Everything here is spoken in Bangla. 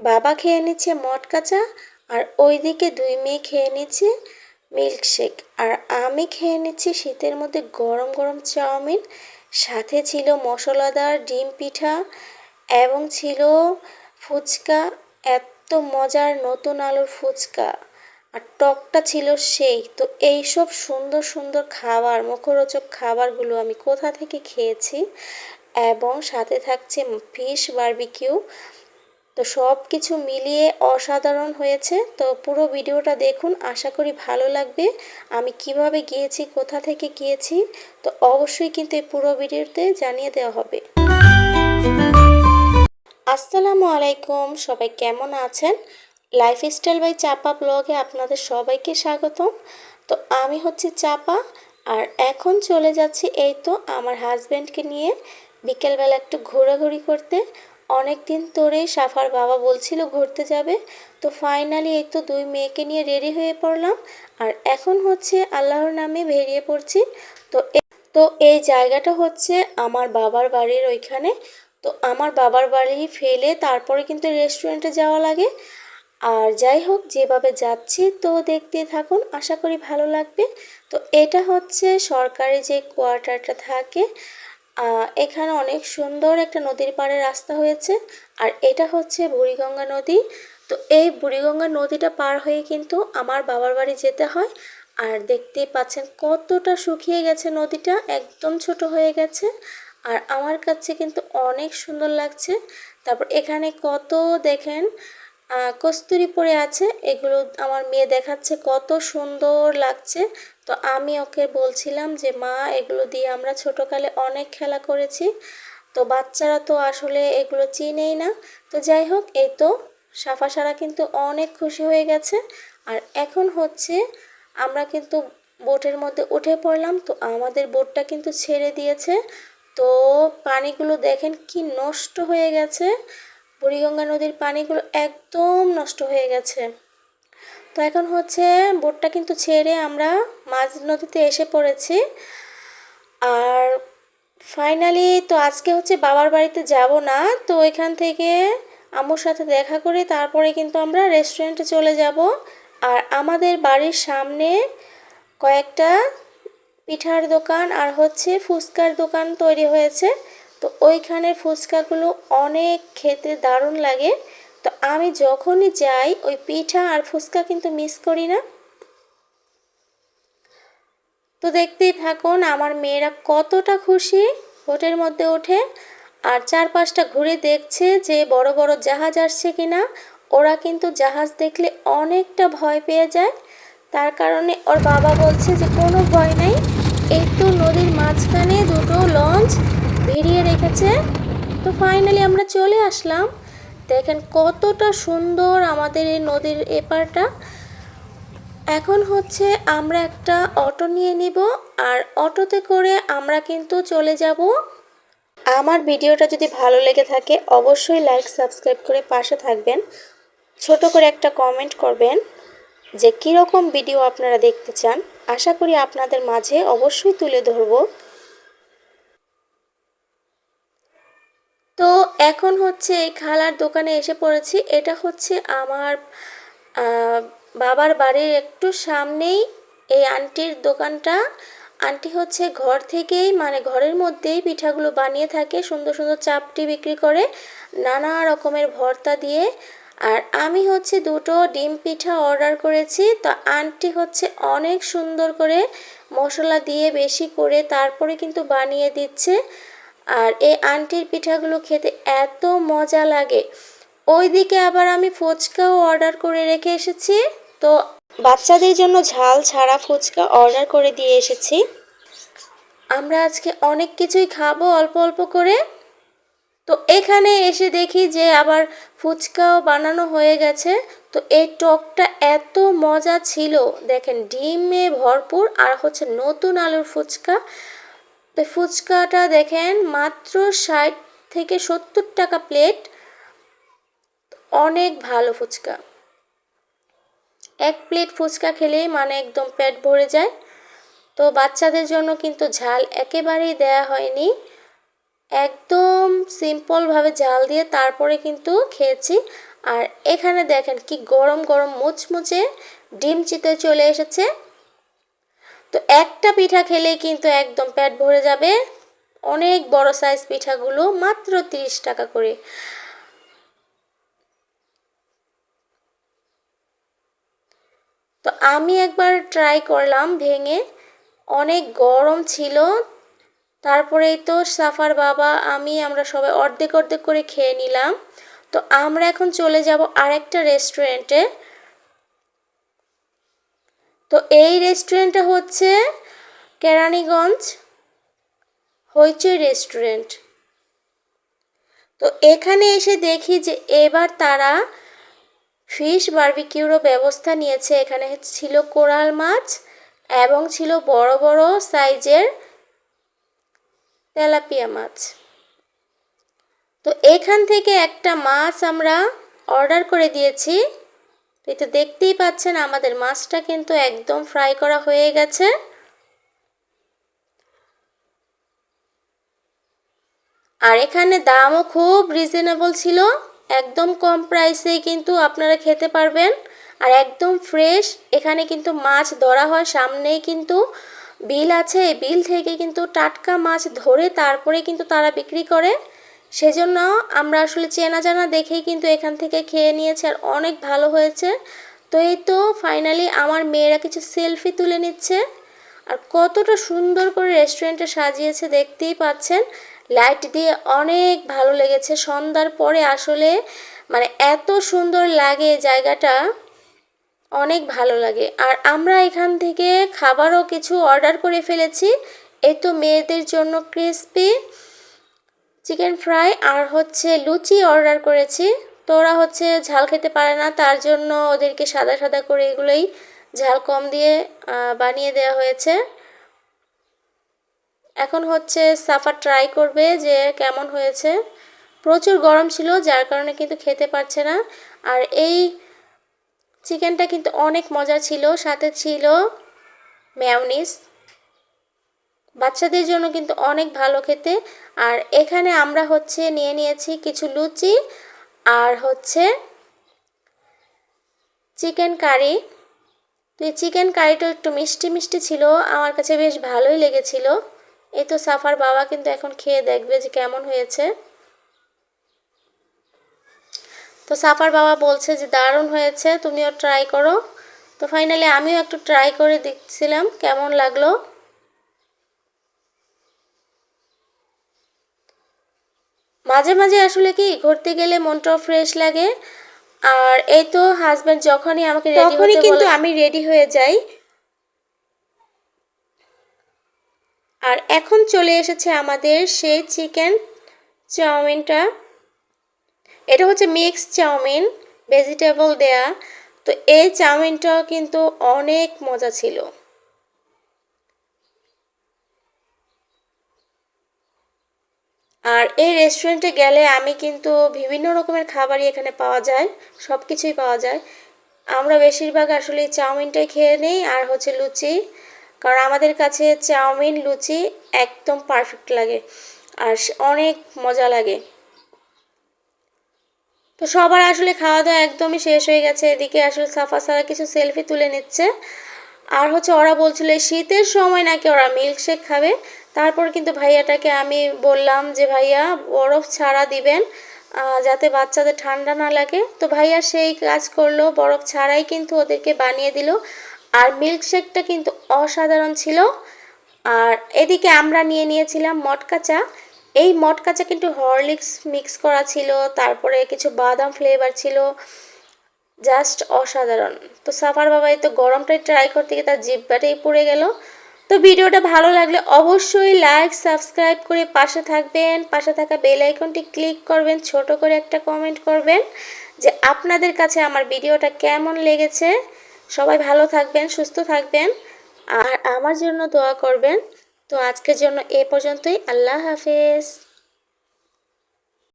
বাবা খেয়ে নিচ্ছে মটকা চা আর ওইদিকে দুই মেয়ে খেয়ে নিচ্ছে মিল্কশেক। আর আমি খেয়ে নিচ্ছি শীতের মধ্যে গরম গরম চাউমিন, সাথে ছিল মশলাদার ডিম পিঠা এবং ছিল ফুচকা, এত মজার নতুন আলুর ফুচকা। আর টকটা ছিল সেই। তো এইসব সুন্দর সুন্দর খাবার, মুখরোচক খাবারগুলো আমি কোথা থেকে খেয়েছি? এবং সাথে থাকছে ফিশ বারবিকিউ। তো সব কিছু মিলিয়ে অসাধারণ হয়েছে। তো পুরো ভিডিওটা দেখুন, আশা করি ভালো লাগবে। আমি কীভাবে গিয়েছি, কোথা থেকে গিয়েছি, তো অবশ্যই কিন্তু এই পুরো ভিডিওতে জানিয়ে দেওয়া হবে। আসসালামু আলাইকুম, সবাই কেমন আছেন? লাইফস্টাইল বাই চাপা ব্লগে আপনাদের সবাইকে স্বাগতম। তো আমি হচ্ছে চাপা, আর এখন চলে যাচ্ছি এই তো আমার হাজব্যান্ডকে নিয়ে। বিকেলবেলা একটু ঘোরাঘুরি করতে। অনেক দিন ধরেই সাফার বাবা বলছিল ঘুরতে যাবে। তো ফাইনালি এই তো দুই মেয়েকে নিয়ে রেডি হয়ে পড়লাম। আর এখন হচ্ছে আল্লাহর নামে বেরিয়ে পড়ছি। তো তো এই জায়গাটা হচ্ছে আমার বাবার বাড়ির ওইখানে। তো আমার বাবার বাড়ি ফেলে তারপরে কিন্তু রেস্টুরেন্টে যাওয়া লাগে। আর যাই হোক, যেভাবে যাচ্ছি তো দেখতে থাকুন, আশা করি ভালো লাগবে। তো এটা হচ্ছে সরকারি যে কোয়ার্টারটা থাকে এখানে অনেক সুন্দর একটা নদীর পাড়ে রাস্তা হয়েছে। আর এটা হচ্ছে বুড়িগঙ্গা নদী। তো এই বুড়িগঙ্গা নদীটা পার হয়ে কিন্তু আমার বাবার বাড়ি যেতে হয়। আর দেখতেই পাচ্ছেন কতটা শুকিয়ে গেছে নদীটা, একদম ছোট হয়ে গেছে। আর আমার কাছে কিন্তু অনেক সুন্দর লাগছে। তারপর এখানে কত দেখেন কস্তুরি পরে আছে। এগুলো আমার মেয়ে দেখাচ্ছে, কত সুন্দর লাগছে। তো আমি ওকে বলছিলাম যে, মা, এগুলো দিয়ে আমরা ছোটোকালে অনেক খেলা করেছি। তো বাচ্চারা তো আসলে এগুলো চিনেই না। তো যাই হোক, এই তো সাফা সারা কিন্তু অনেক খুশি হয়ে গেছে। আর এখন হচ্ছে আমরা কিন্তু বোটের মধ্যে উঠে পড়লাম। তো আমাদের বোটটা কিন্তু ছেড়ে দিয়েছে। তো পানিগুলো দেখেন কি নষ্ট হয়ে গেছে। বুড়িগঙ্গা নদীর পানিগুলো একদম নষ্ট হয়ে গেছে। তো এখন হচ্ছে বোটটা কিন্তু ছেড়ে আমরা মাঝ নদীতে এসে পড়েছি। আর ফাইনালি তো আজকে হচ্ছে বাবার বাড়িতে যাব না, তো এখান থেকে আম্মুর সাথে দেখা করে তারপরে কিন্তু আমরা রেস্টুরেন্টে চলে যাব। আর আমাদের বাড়ির সামনে কয়েকটা পিঠার দোকান আর হচ্ছে ফুচকার দোকান তৈরি হয়েছে। তো ওইখানের ফুচকাগুলো অনেক খেতে দারুণ লাগে। তো আমি যখনই যাই, ওই পিঠা আর ফুচকা কিন্তু মিস করি না। তো দেখতেই থাকুন, আমার মেয়েরা কতটা খুশি বোটের মধ্যে ওঠে আর চারপাশটা ঘুরে দেখছে যে বড় বড় জাহাজ আসছে কিনা। ওরা কিন্তু জাহাজ দেখলে অনেকটা ভয় পেয়ে যায়। তার কারণে ওর বাবা বলছে যে, কোনো ভয় নাই। এই তো নদীর মাঝখানে দুটো লঞ্চ ভিড়িয়ে রেখেছে। তো ফাইনালি আমরা চলে আসলাম। দেখেন কতটা সুন্দর আমাদের এই নদীর এপারটা এখন হচ্ছে আমরা একটা অটো নিয়ে নিব আর অটোতে করে আমরা কিন্তু চলে যাব। আমার ভিডিওটা যদি ভালো লেগে থাকে অবশ্যই লাইক সাবস্ক্রাইব করে পাশে থাকবেন। ছোট করে একটা কমেন্ট করবেন যে কীরকম ভিডিও আপনারা দেখতে চান। আশা করি আপনাদের মাঝে অবশ্যই তুলে ধরবো। তো এখন হচ্ছে এই খালার দোকানে এসে পড়েছি। এটা হচ্ছে আমার বাবার বাড়ির একটু সামনেই এই আন্টির দোকানটা। আন্টি হচ্ছে ঘর থেকেই মানে ঘরের মধ্যেই পিঠাগুলো বানিয়ে থাকে, সুন্দর সুন্দর চাপটি বিক্রি করে, নানা রকমের ভর্তা দিয়ে। আর আমি হচ্ছে দুটো ডিম পিঠা অর্ডার করেছি। তো আন্টি হচ্ছে অনেক সুন্দর করে মশলা দিয়ে বেশি করে তারপরে কিন্তু বানিয়ে দিচ্ছে। আর এই আন্টির পিঠাগুলো খেতে এত মজা লাগে। ওইদিকে আবার আমি ফুচকাও অর্ডার করে রেখে এসেছি। তো বাচ্চাদের জন্য ঝাল ছাড়া ফুচকা অর্ডার করে দিয়ে এসেছি। আমরা আজকে অনেক কিছুই খাব অল্প অল্প করে। তো এখানে এসে দেখি যে আবার ফুচকাও বানানো হয়ে গেছে। তো এই টকটা এত মজা ছিল। দেখেন, ডিমে ভরপুর আর হচ্ছে নতুন আলুর ফুচকা। তো ফুচকাটা দেখেন মাত্র ষাট থেকে সত্তর টাকা প্লেট। অনেক ভালো ফুচকা। এক প্লেট ফুচকা খেলেই মানে একদম পেট ভরে যায়। তো বাচ্চাদের জন্য কিন্তু ঝাল একেবারেই দেয়া হয়নি। একদম সিম্পলভাবে ঝাল দিয়ে তারপরে কিন্তু খেয়েছি। আর এখানে দেখেন কি গরম গরম মুচমুচে ডিম চিতে চলে এসেছে। তো একটা পিঠা খেলেই কিন্তু একদম পেট ভরে যাবে। অনেক বড় সাইজ পিঠাগুলো মাত্র তিরিশ টাকা করে। তো আমি একবার ট্রাই করলাম ভেঙে। অনেক গরম ছিল। তারপরেই তো সাফার বাবা, আমি, আমরা সবাই অর্ধেক অর্ধেক করে খেয়ে নিলাম। তো আমরা এখন চলে যাব আরেকটা রেস্টুরেন্টে তো এই রেস্টুরেন্টটা হচ্ছে কেরানীগঞ্জ হইচই রেস্টুরেন্ট তো এখানে এসে দেখি যে এবার তারা ফিশ বার্বিকিউরও ব্যবস্থা নিয়েছে। এখানে ছিল কোরাল মাছ এবং ছিল বড় বড় সাইজের তেলাপিয়া মাছ। তো এখান থেকে একটা মাছ আমরা অর্ডার করে দিয়েছি। তো তো দেখতেই পাচ্ছেন, আমাদের মাছটা কিন্তু একদম ফ্রাই করা হয়ে গেছে। আর এখানে দামও খুব রিজনেবল ছিল, একদম কম প্রাইসেই কিন্তু আপনারা খেতে পারবেন। আর একদম ফ্রেশ এখানে কিন্তু মাছ ধরা হয়, সামনেই কিন্তু বিল আছে। এই বিল থেকে কিন্তু টাটকা মাছ ধরে তারপরে কিন্তু তারা বিক্রি করে। সেজন্য আমরা আসলে চেনা জানা দেখেই কিন্তু এখান থেকে খেয়ে নিয়েছি আর অনেক ভালো হয়েছে। তো এই তো ফাইনালি আমার মেয়েরা কিছু সেলফি তুলে নিচ্ছে। আর কতটা সুন্দর করে রেস্টুরেন্টে সাজিয়েছে দেখতেই পাচ্ছেন। লাইট দিয়ে অনেক ভালো লেগেছে। সন্ধ্যার পরে আসলে মানে এত সুন্দর লাগে জায়গাটা। অনেক ভালো লাগে। আর আমরা এখান থেকে খাবারও কিছু অর্ডার করে ফেলেছি। এই তো মেয়েদের জন্য ক্রিসপি চিকেন ফ্রাই আর হচ্ছে লুচি অর্ডার করেছি। তো ওরা হচ্ছে ঝাল খেতে পারে না, তার জন্য ওদেরকে সাদা সাদা করে এগুলোই ঝাল কম দিয়ে বানিয়ে দেওয়া হয়েছে। এখন হচ্ছে সাফা ট্রাই করবে যে কেমন হয়েছে। প্রচুর গরম ছিল, যার কারণে কিন্তু খেতে পারছে না। আর এই চিকেনটা কিন্তু অনেক মজা ছিল, সাথে ছিল ম্যাওনিস বাচ্চাদের জন্য কিন্তু অনেক ভালো খেতে। আর এখানে আমরা হচ্ছে নিয়ে নিয়েছি কিছু লুচি আর হচ্ছে চিকেন কারি। তো এই চিকেন কারিটা একটু মিষ্টি মিষ্টি ছিল, আমার কাছে বেশ ভালোই লেগেছিল। এই তো সাফার বাবা কিন্তু এখন খেয়ে দেখবে যে কেমন হয়েছে। তো সাফার বাবা বলছে যে দারুণ হয়েছে, তুমিও ট্রাই করো। তো ফাইনালি আমিও একটু ট্রাই করে দেখছিলাম কেমন লাগল। মাঝে মাঝে আসলে কি ঘুরতে গেলে মনটাও ফ্রেশ লাগে। আর এই তো হাজব্যান্ড যখনই আমাকে রেডি হতে কিন্তু আমি রেডি হয়ে যাই। আর এখন চলে এসেছে আমাদের সেই চিকেন চাউমিনটা। এটা হচ্ছে মিক্স চাউমিন ভেজিটেবল দেয়া। তো এই চাউমিনটাও কিন্তু অনেক মজা ছিল। আর এই রেস্টুরেন্টে গেলে আমি কিন্তু বিভিন্ন রকমের খাবারই এখানে পাওয়া যায় সব কিছুই পাওয়া যায়। আমরা বেশিরভাগ আসলে চাউমিনটাই খেয়ে নিই আর হচ্ছে লুচি, কারণ আমাদের কাছে চাউমিন, লুচি একদম পারফেক্ট লাগে আর অনেক মজা লাগে। তো সবার আসলে খাওয়া দাওয়া একদমই শেষ হয়ে গেছে, এদিকে আসলে সাফা সারা কিছু সেলফি তুলে নিচ্ছে। আর হচ্ছে ওরা বলছিল শীতের সময় নাকি ওরা মিল্কশেক খাবে তারপর কিন্তু ভাইয়াটাকে আমি বললাম যে, ভাইয়া, বরফ ছাড়া দিবেন যাতে বাচ্চাদের ঠান্ডা না লাগে। তো ভাইয়া সেই কাজ করল, বরফ ছাড়াই কিন্তু ওদেরকে বানিয়ে দিল। আর মিল্কশেকটা কিন্তু অসাধারণ ছিল। আর এদিকে আমরা নিয়ে নিয়েছিলাম মটকা চা। এই মটকা চা কিন্তু হরলিক্স মিক্স করা ছিল, তারপরে কিছু বাদাম ফ্লেভার ছিল। জাস্ট অসাধারণ। তো সাফার বাবাই তো গরমটাই ট্রাই করতে গিয়ে তার জিব্বাটাই পড়ে গেল। তো ভিডিওটা ভালো লাগলে অবশ্যই লাইক সাবস্ক্রাইব করে পাশে থাকবেন। পাশে থাকা বেল আইকনটি ক্লিক করবেন, ছোট করে একটা কমেন্ট করবেন যে আপনাদের কাছে আমার ভিডিওটা কেমন লেগেছে। সবাই ভালো থাকবেন, সুস্থ থাকবেন আর আমার জন্য দোয়া করবেন। তো আজকের জন্য এ পর্যন্তই। আল্লাহ হাফেজ।